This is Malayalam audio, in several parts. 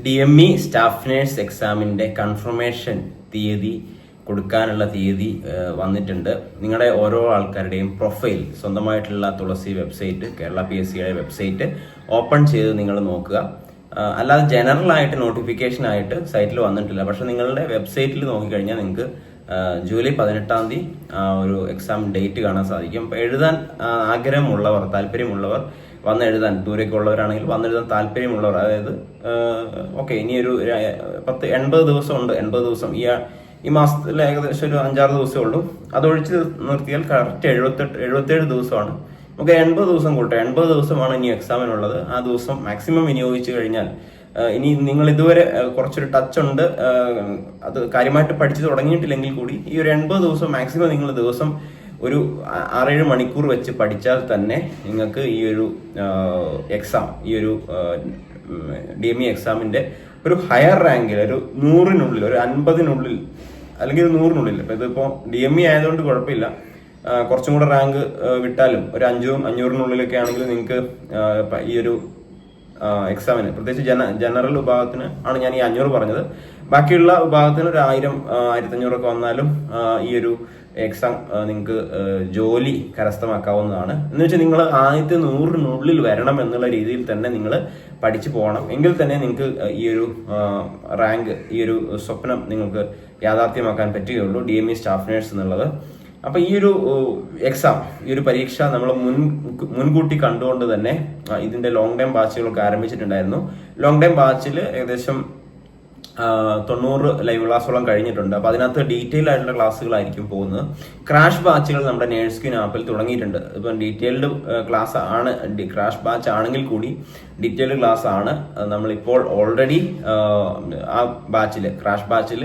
D M E staff nurse എക്സാമിന്റെ കൺഫർമേഷൻ തീയതി കൊടുക്കാനുള്ള തീയതി വന്നിട്ടുണ്ട്. നിങ്ങളുടെ ഓരോ ആൾക്കാരുടെയും പ്രൊഫൈൽ സ്വന്തമായിട്ടുള്ള Thulasi website Kerala P S സിയുടെ വെബ്സൈറ്റ് ഓപ്പൺ ചെയ്ത് നിങ്ങൾ നോക്കുക. അല്ലാതെ ജനറൽ ആയിട്ട് നോട്ടിഫിക്കേഷൻ ആയിട്ട് സൈറ്റിൽ വന്നിട്ടില്ല. പക്ഷെ നിങ്ങളുടെ വെബ്സൈറ്റിൽ നോക്കിക്കഴിഞ്ഞാൽ നിങ്ങൾക്ക് ജൂലൈ പതിനെട്ടാം തീയതി ഒരു എക്സാം ഡേറ്റ് കാണാൻ സാധിക്കും. എഴുതാൻ ആഗ്രഹമുള്ളവർ താല്പര്യമുള്ളവർ വന്ന് ദൂരേക്കുള്ളവരാണെങ്കിൽ വന്നെഴുതാൻ താല്പര്യമുള്ളവർ. അതായത് ഓക്കെ ഇനിയൊരു പത്ത് എൺപത് ദിവസം ഉണ്ട് എൺപത് ദിവസം. ഈ ഈ മാസത്തിൽ ഏകദേശം ഒരു അഞ്ചാറ് ദിവസമേ ഉള്ളൂ. അതൊഴിച്ച് നിർത്തിയാൽ കറക്റ്റ് എഴുപത്തെട്ട് എഴുപത്തേഴ് ദിവസമാണ്. നമുക്ക് എൺപത് ദിവസം കൂട്ടെ എൺപത് ദിവസമാണ് ഇനി എക്സാമിനുള്ളത്. ആ ദിവസം മാക്സിമം വിനിയോഗിച്ച് കഴിഞ്ഞാൽ ഇനി നിങ്ങൾ ഇതുവരെ കുറച്ചൊരു ടച്ച് ഉണ്ട് അത് കാര്യമായിട്ട് പഠിച്ചു തുടങ്ങിയിട്ടില്ലെങ്കിൽ കൂടി ഈ ഒരു എൺപത് ദിവസം മാക്സിമം നിങ്ങൾ ദിവസം ഒരു ആറേഴ് മണിക്കൂർ വെച്ച് പഠിച്ചാൽ തന്നെ നിങ്ങൾക്ക് ഈ ഒരു എക്സാം ഈ ഒരു ഡി എം ഇ എക്സാമിന്റെ ഒരു ഹയർ റാങ്കിൽ ഒരു നൂറിനുള്ളിൽ ഒരു അൻപതിനുള്ളിൽ അല്ലെങ്കിൽ ഒരു നൂറിനുള്ളിൽ. ഇപ്പം ഇതിപ്പോൾ ഡി എം ഇ ആയതുകൊണ്ട് കുഴപ്പമില്ല. കുറച്ചും കൂടെ റാങ്ക് വിട്ടാലും ഒരു അഞ്ചും അഞ്ഞൂറിനുള്ളിലൊക്കെ ആണെങ്കിൽ നിങ്ങൾക്ക് ഈ ഒരു എക്സാമിന് പ്രത്യേകിച്ച് ജന ജനറൽ വിഭാഗത്തിന് ആണ് ഞാൻ ഈ അഞ്ഞൂറ് പറഞ്ഞത്. ബാക്കിയുള്ള വിഭാഗത്തിന് ഒരു ആയിരം ആയിരത്തി അഞ്ഞൂറൊക്കെ വന്നാലും ഈ ഒരു എക്സാം നിങ്ങൾക്ക് ജോലി കരസ്ഥമാക്കാവുന്നതാണ്. എന്ന് വെച്ചാൽ നിങ്ങൾ ആദ്യത്തെ നൂറിനുള്ളിൽ വരണം എന്നുള്ള രീതിയിൽ തന്നെ നിങ്ങൾ പഠിച്ചു പോകണം. എങ്കിൽ തന്നെ നിങ്ങൾക്ക് ഈ ഒരു റാങ്ക് ഈ ഒരു സ്വപ്നം നിങ്ങൾക്ക് യാഥാർത്ഥ്യമാക്കാൻ പറ്റുകയുള്ളൂ D M E staff nurse എന്നുള്ളത്. അപ്പൊ ഈ ഒരു എക്സാം ഈ ഒരു പരീക്ഷ നമ്മൾ മുൻ മുൻകൂട്ടി കണ്ടുകൊണ്ട് തന്നെ ഇതിന്റെ ലോങ് ടൈം ബാച്ചുകളൊക്കെ ആരംഭിച്ചിട്ടുണ്ടായിരുന്നു. ലോങ് ടൈം ബാച്ചിൽ ഏകദേശം തൊണ്ണൂറ് ലൈവ് ക്ലാസ്സോളം കഴിഞ്ഞിട്ടുണ്ട്. അപ്പൊ അതിനകത്ത് ഡീറ്റെയിൽ ആയിട്ടുള്ള ക്ലാസ്സുകളായിരിക്കും പോകുന്നത്. ക്രാഷ് ബാച്ചുകൾ നമ്മുടെ നേഴ്സ് ക്യൂൻ ആപ്പിൽ തുടങ്ങിയിട്ടുണ്ട്. ഇപ്പം ഡീറ്റെയിൽഡ് ക്ലാസ് ആണ് ക്രാഷ് ബാച്ച് ആണെങ്കിൽ കൂടി ഡീറ്റെയിൽഡ് ക്ലാസ് ആണ്. നമ്മളിപ്പോൾ ഓൾറെഡി ആ ബാച്ചിൽ ക്രാഷ് ബാച്ചിൽ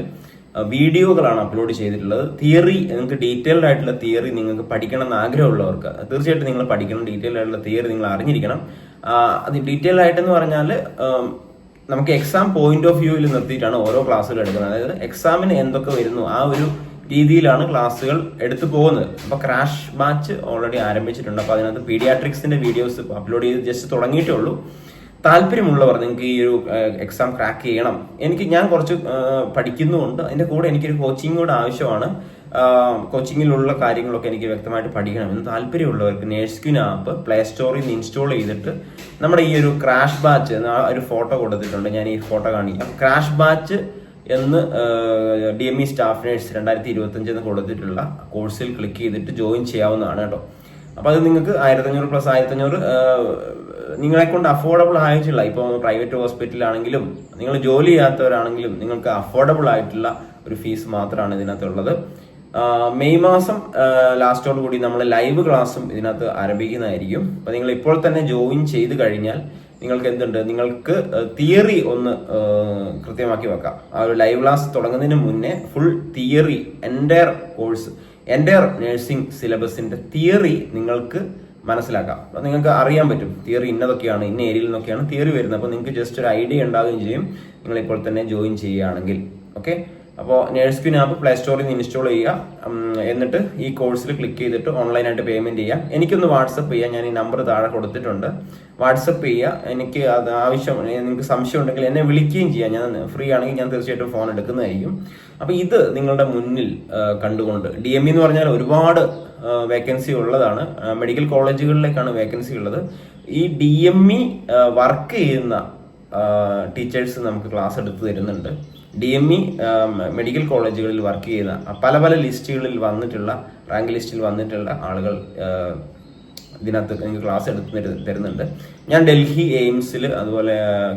വീഡിയോകളാണ് അപ്ലോഡ് ചെയ്തിട്ടുള്ളത്. തിയറി നിങ്ങൾക്ക് ഡീറ്റെയിൽഡ് ആയിട്ടുള്ള തിയറി നിങ്ങൾക്ക് പഠിക്കണം എന്ന് ആഗ്രഹമുള്ളവർക്ക് തീർച്ചയായിട്ടും നിങ്ങൾ പഠിക്കണം. ഡീറ്റെയിൽഡ് ആയിട്ടുള്ള തിയറി നിങ്ങൾ അറിഞ്ഞിരിക്കണം. അത് ഡീറ്റെയിൽഡ് ആയിട്ടെന്ന് പറഞ്ഞാൽ നമുക്ക് എക്സാം പോയിന്റ് ഓഫ് വ്യൂവിൽ നിർത്തിയിട്ടാണ് ഓരോ ക്ലാസ്സുകൾ എടുക്കുന്നത്. അതായത് എക്സാമിന് എന്തൊക്കെ വരുന്നു ആ ഒരു രീതിയിലാണ് ക്ലാസ്സുകൾ എടുത്തു പോകുന്നത്. അപ്പോൾ ക്രാഷ് ബാച്ച് ഓൾറെഡി ആരംഭിച്ചിട്ടുണ്ട്. അപ്പൊ അതിനകത്ത് പീഡിയാട്രിക്സിന്റെ വീഡിയോസ് അപ്ലോഡ് ചെയ്ത് ജസ്റ്റ് തുടങ്ങിയിട്ടേ ഉള്ളൂ. താല്പര്യമുള്ളവർ നിങ്ങൾക്ക് ഈ ഒരു എക്സാം ക്രാക്ക് ചെയ്യണം. എനിക്ക് ഞാൻ കുറച്ച് പഠിക്കുന്നുമുണ്ട്. അതിന്റെ കൂടെ എനിക്കൊരു കോച്ചിങ് കൂടെ ആവശ്യമാണ്. കോച്ചിങ്ങിലുള്ള കാര്യങ്ങളൊക്കെ എനിക്ക് വ്യക്തമായിട്ട് പഠിക്കണമെന്ന് താല്പര്യമുള്ളവർക്ക് നേഴ്സ്ക്യൂൻ ആപ്പ് പ്ലേ സ്റ്റോറിൽ നിന്ന് ഇൻസ്റ്റാൾ ചെയ്തിട്ട് നമ്മുടെ ഈ ഒരു ക്രാഷ് ബാച്ച് എന്ന ഒരു ഫോട്ടോ കൊടുത്തിട്ടുണ്ട്. ഞാൻ ഈ ഫോട്ടോ കാണിക്കാം. ക്രാഷ് ബാച്ച് എന്ന് D M E staff nurse രണ്ടായിരത്തി ഇരുപത്തഞ്ച് എന്ന് കൊടുത്തിട്ടുള്ള കോഴ്സിൽ ക്ലിക്ക് ചെയ്തിട്ട് ജോയിൻ ചെയ്യാവുന്നതാണ് കേട്ടോ. അപ്പോൾ അത് നിങ്ങൾക്ക് ആയിരത്തഞ്ഞൂറ് പ്ലസ് ആയിരത്തഞ്ഞൂറ് നിങ്ങളെ കൊണ്ട് അഫോർഡബിൾ ആയിട്ടുള്ള ഇപ്പോൾ പ്രൈവറ്റ് ഹോസ്പിറ്റലാണെങ്കിലും നിങ്ങൾ ജോലി ചെയ്യാത്തവരാണെങ്കിലും നിങ്ങൾക്ക് അഫോർഡബിൾ ആയിട്ടുള്ള ഒരു ഫീസ് മാത്രമാണ് ഇതിനകത്തുള്ളത്. മെയ് മാസം ലാസ്റ്റോട് കൂടി നമ്മൾ ലൈവ് ക്ലാസ്സും ഇതിനകത്ത് ആരംഭിക്കുന്നതായിരിക്കും. അപ്പൊ നിങ്ങൾ ഇപ്പോൾ തന്നെ ജോയിൻ ചെയ്ത് കഴിഞ്ഞാൽ നിങ്ങൾക്ക് എന്തുണ്ട്? നിങ്ങൾക്ക് തിയറി ഒന്ന് കൃത്യമാക്കി വെക്കാം. ആ ഒരു ലൈവ് ക്ലാസ് തുടങ്ങുന്നതിന് മുന്നേ full theory entire course entire nursing സിലബസിന്റെ theory നിങ്ങൾക്ക് മനസ്സിലാക്കാം. അപ്പൊ നിങ്ങൾക്ക് അറിയാൻ പറ്റും. തിയറി ഇന്നതൊക്കെയാണ് ഇന്ന ഏരിയയിൽ നിന്നൊക്കെയാണ് തിയറി വരുന്നത്. അപ്പോൾ നിങ്ങൾക്ക് ജസ്റ്റ് ഒരു ഐഡിയ ഉണ്ടാവുകയും ചെയ്യും. നിങ്ങൾ ഇപ്പോൾ തന്നെ ജോയിൻ ചെയ്യുകയാണെങ്കിൽ. ഓക്കെ അപ്പോൾ നേഴ്സ് ക്യൂൻ ആപ്പ് പ്ലേ സ്റ്റോറിൽ നിന്ന് ഇൻസ്റ്റാൾ ചെയ്യുക എന്നിട്ട് ഈ കോഴ്സിൽ ക്ലിക്ക് ചെയ്തിട്ട് ഓൺലൈനായിട്ട് പേയ്മെന്റ് ചെയ്യാം. എനിക്കൊന്ന് വാട്സപ്പ് ചെയ്യാം. ഞാൻ ഈ നമ്പർ താഴെ കൊടുത്തിട്ടുണ്ട്. വാട്സപ്പ് ചെയ്യുക എനിക്ക് അത് ആവശ്യം നിങ്ങൾക്ക് സംശയം ഉണ്ടെങ്കിൽ എന്നെ വിളിക്കുകയും ചെയ്യാം. ഞാൻ ഫ്രീ ആണെങ്കിൽ ഞാൻ തീർച്ചയായിട്ടും ഫോൺ എടുക്കുന്നതായിരിക്കും. അപ്പോൾ ഇത് നിങ്ങളുടെ മുന്നിൽ കണ്ടുകൊണ്ട്. ഡി എം എന്ന് പറഞ്ഞാൽ ഒരുപാട് വേക്കൻസി ഉള്ളതാണ്. മെഡിക്കൽ കോളേജുകളിലേക്കാണ് വേക്കൻസി ഉള്ളത്. ഈ ഡി എം ഇ വർക്ക് ചെയ്യുന്ന ടീച്ചേഴ്സ് നമുക്ക് ക്ലാസ് എടുത്ത് തരുന്നുണ്ട്. ഡി എം ഇ മെഡിക്കൽ കോളേജുകളിൽ വർക്ക് ചെയ്യുന്ന പല പല ലിസ്റ്റുകളിൽ വന്നിട്ടുള്ള റാങ്ക് ലിസ്റ്റിൽ വന്നിട്ടുള്ള ആളുകൾ ഇതിനകത്ത് എനിക്ക് ക്ലാസ് എടുത്ത് തരുന്നുണ്ട്. ഞാൻ ഡൽഹി എയിംസിൽ അതുപോലെ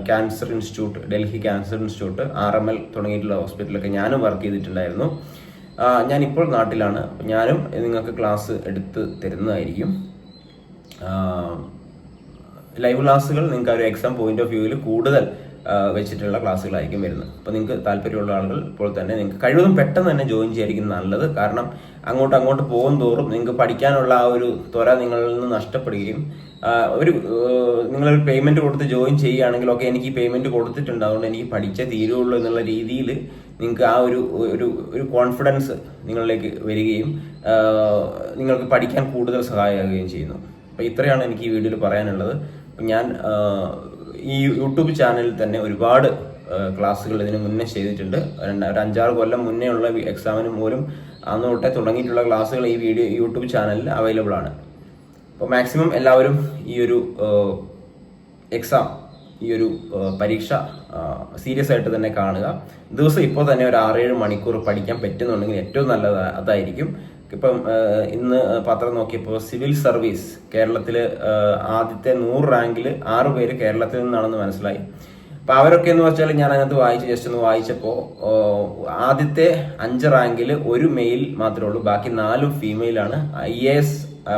cancer institute Delhi cancer institute R M L തുടങ്ങിയിട്ടുള്ള ഹോസ്പിറ്റലൊക്കെ ഞാനും വർക്ക് ചെയ്തിട്ടുണ്ടായിരുന്നു. ഞാനിപ്പോൾ നാട്ടിലാണ്. ഞാനും നിങ്ങൾക്ക് ക്ലാസ് എടുത്ത് തരുന്നതായിരിക്കും. ലൈവ് ക്ലാസ്സുകൾ നിങ്ങൾക്ക് ഒരു എക്സാം പോയിന്റ് ഓഫ് വ്യൂവിൽ കൂടുതൽ വെച്ചിട്ടുള്ള ക്ലാസ്സുകളായിരിക്കും വരുന്നത്. അപ്പോൾ നിങ്ങൾക്ക് താല്പര്യമുള്ള ആളുകൾ ഇപ്പോൾ തന്നെ നിങ്ങൾക്ക് കഴിവതും പെട്ടെന്ന് തന്നെ ജോയിൻ ചെയ്യായിരിക്കും നല്ലത്. കാരണം അങ്ങോട്ട് അങ്ങോട്ട് പോകും തോറും നിങ്ങൾക്ക് പഠിക്കാനുള്ള ആ ഒരു ത്വര നിങ്ങളിൽ നിന്ന് നഷ്ടപ്പെടുകയും ഒരു നിങ്ങളൊരു പേയ്മെന്റ് കൊടുത്ത് ജോയിൻ ചെയ്യുകയാണെങ്കിൽ ഒക്കെ എനിക്ക് ഈ പേയ്മെന്റ് കൊടുത്തിട്ടുണ്ട്. അതുകൊണ്ട് എനിക്ക് പഠിച്ചേ തീരുള്ളൂ എന്നുള്ള രീതിയിൽ നിങ്ങൾക്ക് ആ ഒരു ഒരു ഒരു കോൺഫിഡൻസ് നിങ്ങളിലേക്ക് വരികയും നിങ്ങൾക്ക് പഠിക്കാൻ കൂടുതൽ സഹായമാകുകയും ചെയ്യുന്നു. അപ്പോൾ ഇത്രയാണ് എനിക്ക് ഈ വീഡിയോയിൽ പറയാനുള്ളത്. ഞാൻ ഈ യൂട്യൂബ് ചാനലിൽ തന്നെ ഒരുപാട് ക്ലാസ്സുകൾ ഇതിന് മുന്നേ ചെയ്തിട്ടുണ്ട്. ഒരു അഞ്ചാറ് കൊല്ലം മുന്നേ ഉള്ള എക്സാമിന് പോലും അന്ന് തൊട്ടേ തുടങ്ങിയിട്ടുള്ള ക്ലാസ്സുകൾ ഈ വീഡിയോ യൂട്യൂബ് ചാനലിൽ അവൈലബിൾ ആണ്. അപ്പോൾ മാക്സിമം എല്ലാവരും ഈ ഒരു എക്സാം ഈ ഒരു പരീക്ഷ സീരിയസ് ആയിട്ട് തന്നെ കാണുക. ദിവസം ഇപ്പോൾ തന്നെ ഒരു ആറേഴ് മണിക്കൂർ പഠിക്കാൻ പറ്റുന്നുണ്ടെങ്കിൽ ഏറ്റവും നല്ലത് അതായിരിക്കും. ഇപ്പം ഇന്ന് പത്രം നോക്കിയപ്പോൾ സിവിൽ സർവീസ് കേരളത്തിൽ ആദ്യത്തെ നൂറ് റാങ്കിൽ ആറ് പേര് കേരളത്തിൽ നിന്നാണെന്ന് മനസ്സിലായി. അപ്പം അവരൊക്കെ എന്ന് വെച്ചാൽ ഞാൻ അതിനകത്ത് വായിച്ച് ജസ്റ്റ് ഒന്ന് വായിച്ചപ്പോൾ ആദ്യത്തെ അഞ്ച് റാങ്കിൽ ഒരു മെയിൽ മാത്രമേ ഉള്ളൂ. ബാക്കി നാലും ഫീമെയിലാണ്. ഐ എ എസ്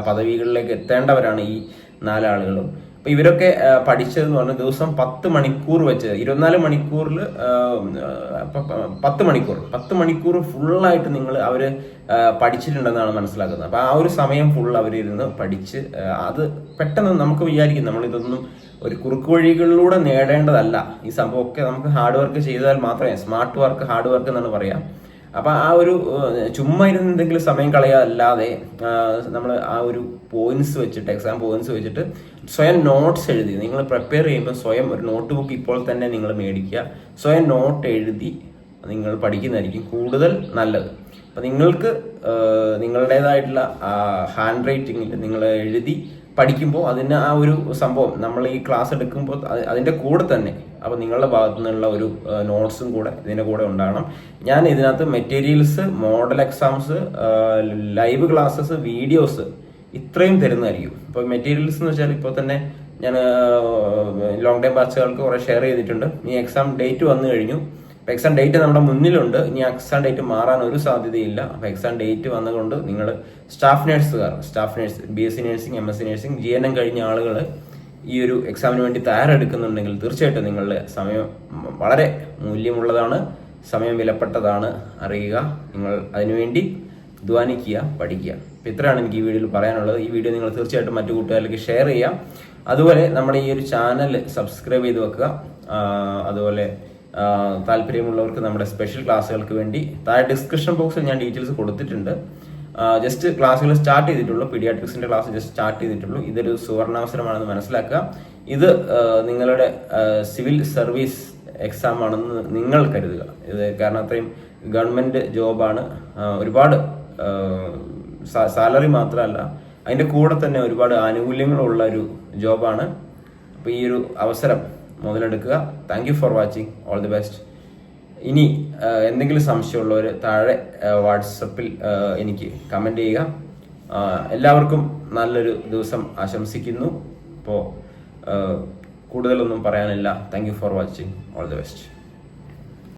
പദവികളിലേക്ക് എത്തേണ്ടവരാണ് ഈ നാലാളുകളും അപ്പൊ ഇവരൊക്കെ പഠിച്ചത് പഠിച്ചതെന്ന് പറഞ്ഞാൽ ദിവസം പത്ത് മണിക്കൂർ വെച്ച് ഇരുപത്തിനാല് മണിക്കൂറിൽ പത്ത് മണിക്കൂർ പത്ത് മണിക്കൂർ ഫുള്ളായിട്ട് നിങ്ങൾ അവർ ആ, പഠിച്ചിട്ടുണ്ടെന്നാണ് മനസ്സിലാക്കുന്നത്. അപ്പൊ ആ ഒരു സമയം ഫുൾ അവരിരുന്ന് പഠിച്ച് അത് പെട്ടെന്ന് നമുക്ക് വിചാരിക്കും നമ്മൾ ഇതൊന്നും ഒരു കുറുക്ക് വഴികളിലൂടെ നേടേണ്ടതല്ല. ഈ സംഭവമൊക്കെ നമുക്ക് ഹാർഡ് വർക്ക് ചെയ്താൽ മാത്രമേ സ്മാർട്ട് വർക്ക് ഹാർഡ് വർക്ക് എന്നാണ് പറയാം. അപ്പൊ ആ ഒരു ചുമ്മാ ഇരുന്ന് എന്തെങ്കിലും സമയം കളയാതെ നമ്മൾ ആ ഒരു പോയിന്റ്സ് വെച്ചിട്ട് എക്സാം പോയിന്റ്സ് വെച്ചിട്ട് സ്വയം നോട്ട്സ് എഴുതി. നിങ്ങൾ പ്രിപ്പയർ ചെയ്യുമ്പോൾ സ്വയം ഒരു നോട്ട് ബുക്ക് ഇപ്പോൾ തന്നെ നിങ്ങൾ മേടിക്കുക. സ്വയം നോട്ട് എഴുതി നിങ്ങൾ പഠിക്കുന്നതായിരിക്കും കൂടുതൽ നല്ലത്. അപ്പൊ നിങ്ങൾക്ക് നിങ്ങളുടേതായിട്ടുള്ള ഹാൻഡ് റൈറ്റിങ്ങിൽ നിങ്ങൾ എഴുതി പഠിക്കുമ്പോൾ അതിന് ആ ഒരു സംഭവം നമ്മൾ ഈ ക്ലാസ് എടുക്കുമ്പോൾ അതിന്റെ കൂടെ തന്നെ അപ്പോൾ നിങ്ങളുടെ ഭാഗത്തു നിന്നുള്ള ഒരു നോട്ട്സും കൂടെ ഇതിന്റെ കൂടെ ഉണ്ടാകണം. ഞാൻ ഇതിനകത്ത് materials model exams live classes videos ഇത്രയും തരുന്നതായിരിക്കും. ഇപ്പോൾ മെറ്റീരിയൽസ് എന്ന് വെച്ചാൽ ഇപ്പോൾ തന്നെ ഞാൻ ലോങ് ടൈം ബാച്ചുകൾക്ക് കുറെ ഷെയർ ചെയ്തിട്ടുണ്ട്. ഈ എക്സാം ഡേറ്റ് വന്നു കഴിഞ്ഞു. അപ്പോൾ എക്സാം ഡേറ്റ് നമ്മുടെ മുന്നിലുണ്ട്. ഇനി എക്സാം ഡേറ്റ് മാറാൻ ഒരു സാധ്യതയില്ല. അപ്പോൾ എക്സാം ഡേറ്റ് വന്നുകൊണ്ട് നിങ്ങൾ staff നേഴ്സുകാർ staff nurse B S C nursing M S C nursing G N M കഴിഞ്ഞ ആളുകൾ ഈ ഒരു എക്സാമിന് വേണ്ടി തയ്യാറെടുക്കുന്നുണ്ടെങ്കിൽ തീർച്ചയായിട്ടും നിങ്ങളുടെ സമയം വളരെ മൂല്യമുള്ളതാണ് സമയം വിലപ്പെട്ടതാണ്. അറിയുക നിങ്ങൾ അതിനുവേണ്ടി ധ്വാനിക്കുക പഠിക്കുക. അപ്പം ഇത്രയാണ് എനിക്ക് ഈ വീഡിയോയിൽ പറയാനുള്ളത്. ഈ വീഡിയോ നിങ്ങൾ തീർച്ചയായിട്ടും മറ്റു കൂട്ടുകാരിലേക്ക് ഷെയർ ചെയ്യാം അതുപോലെ നമ്മുടെ ഈ ഒരു ചാനൽ സബ്സ്ക്രൈബ് ചെയ്ത് വെക്കുക. അതുപോലെ താല്പര്യമുള്ളവർക്ക് നമ്മുടെ സ്പെഷ്യൽ ക്ലാസ്സുകൾക്ക് വേണ്ടി താഴെ ഡിസ്ക്രിപ്ഷൻ ബോക്സിൽ ഞാൻ ഡീറ്റെയിൽസ് കൊടുത്തിട്ടുണ്ട്. ജസ്റ്റ് ക്ലാസ്സുകൾ സ്റ്റാർട്ട് ചെയ്തിട്ടുള്ളൂ. പീഡിയാട്രിക്സിന്റെ ക്ലാസ് ജസ്റ്റ് സ്റ്റാർട്ട് ചെയ്തിട്ടുള്ളൂ. ഇതൊരു സുവർണാവസരമാണെന്ന് മനസ്സിലാക്കുക. ഇത് നിങ്ങളുടെ സിവിൽ സർവീസ് എക്സാം ആണെന്ന് നിങ്ങൾ കരുതുക. ഇത് കാരണം അത്രയും ഗവൺമെന്റ് ജോബാണ് ഒരുപാട് സാലറി മാത്രമല്ല അതിന്റെ കൂടെ തന്നെ ഒരുപാട് ആനുകൂല്യങ്ങളുള്ള ഒരു ജോബാണ് അപ്പോൾ ഈ ഒരു അവസരം മുതലെടുക്കുക. Thank you for watching all the best ഇനി എന്തെങ്കിലും സംശയമുള്ളവർ താഴെ വാട്സപ്പിൽ എനിക്ക് കമന്റ് ചെയ്യുക. എല്ലാവർക്കും നല്ലൊരു ദിവസം ആശംസിക്കുന്നു. അപ്പോൾ കൂടുതലൊന്നും പറയാനില്ല. Thank for watching all the best